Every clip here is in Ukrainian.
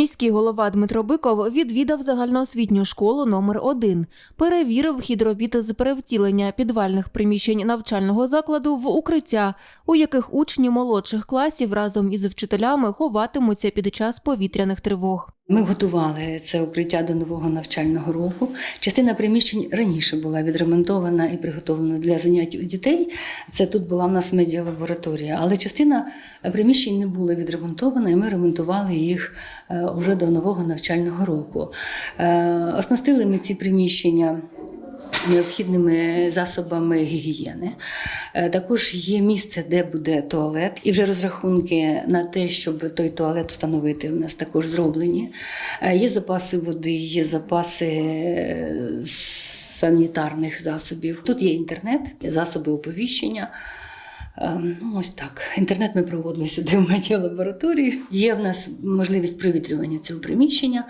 Міський голова Дмитро Биков відвідав загальноосвітню школу номер 1 перевірив хід робіт з перевтілення підвальних приміщень навчального закладу в укриття, у яких учні молодших класів разом із вчителями ховатимуться під час повітряних тривог. Ми готували це укриття до нового навчального року. Частина приміщень раніше була відремонтована і приготовлена для занять у дітей. Це тут була в нас медіалабораторія, але частина приміщень не була відремонтована, і ми ремонтували їх е, вже до нового навчального року. Е, Оснастили ми ці приміщення. Необхідними засобами гігієни. Е, Також є місце, де буде туалет, і вже розрахунки на те, щоб той туалет встановити, у нас також зроблені. Е, Є запаси води, є запаси е, санітарних засобів. Тут є інтернет, засоби оповіщення. Ем, Ну, ось так. Інтернет ми проводили сюди в медіалабораторії. Є в нас можливість провітрювання цього приміщення.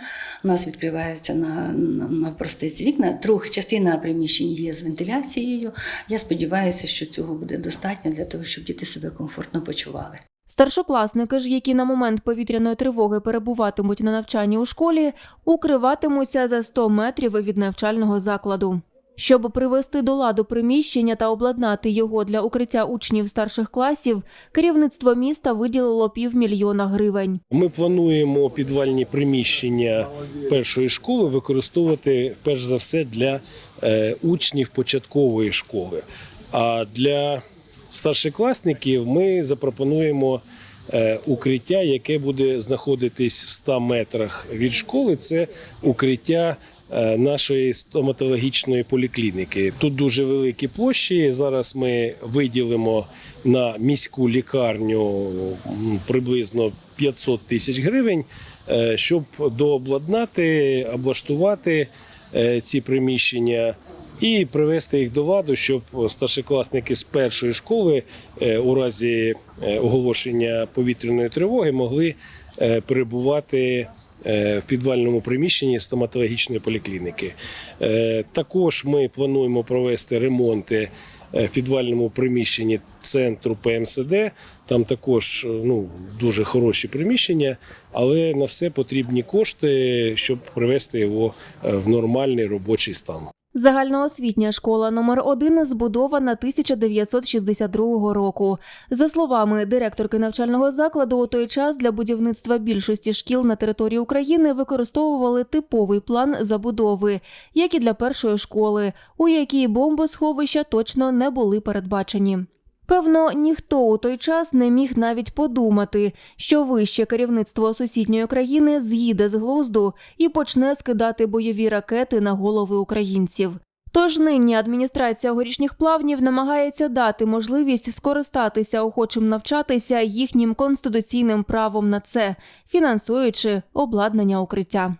У нас відкриваються на, на, на простиці вікна. Трохи частина приміщень є з вентиляцією. Я сподіваюся, що цього буде достатньо для того, щоб діти себе комфортно почували. Старшокласники ж, які на момент повітряної тривоги перебуватимуть на навчанні у школі, укриватимуться за 100 метрів від навчального закладу. Щоб привести до ладу приміщення та обладнати його для укриття учнів старших класів, керівництво міста виділило півмільйона гривень. Ми плануємо підвальні приміщення першої школи використовувати перш за все для е, учнів початкової школи. А для старшокласників ми запропонуємо е, укриття, яке буде знаходитись в 100 метрах від школи. Це укриття. Е, Нашої стоматологічної поліклініки тут дуже великі площі. Зараз ми виділимо на міську лікарню приблизно 500 тисяч гривень, е, щоб дообладнати, облаштувати е, ці приміщення і привести їх до ладу, щоб старшокласники з першої школи у разі оголошення повітряної тривоги могли перебувати. Е, В підвальному приміщенні стоматологічної поліклініки. Е, Також ми плануємо провести ремонти е, в підвальному приміщенні центру ПМСД. Там також ну, дуже хороші приміщення, але на все потрібні кошти, щоб привести його в нормальний робочий стан. Загальноосвітня школа номер 1 збудована 1962 року. За словами директорки навчального закладу, у той час для будівництва більшості шкіл на території України використовували типовий план забудови, як і для першої школи, у якій бомбосховища точно не були передбачені. Певно, ніхто у той час не міг навіть подумати, що вище керівництво сусідньої країни з'їде з глузду і почне скидати бойові ракети на голови українців. Тож нині адміністрація горішніх плавнів намагається дати можливість скористатися охочим навчатися їхнім конституційним правом на це, фінансуючи обладнання укриття.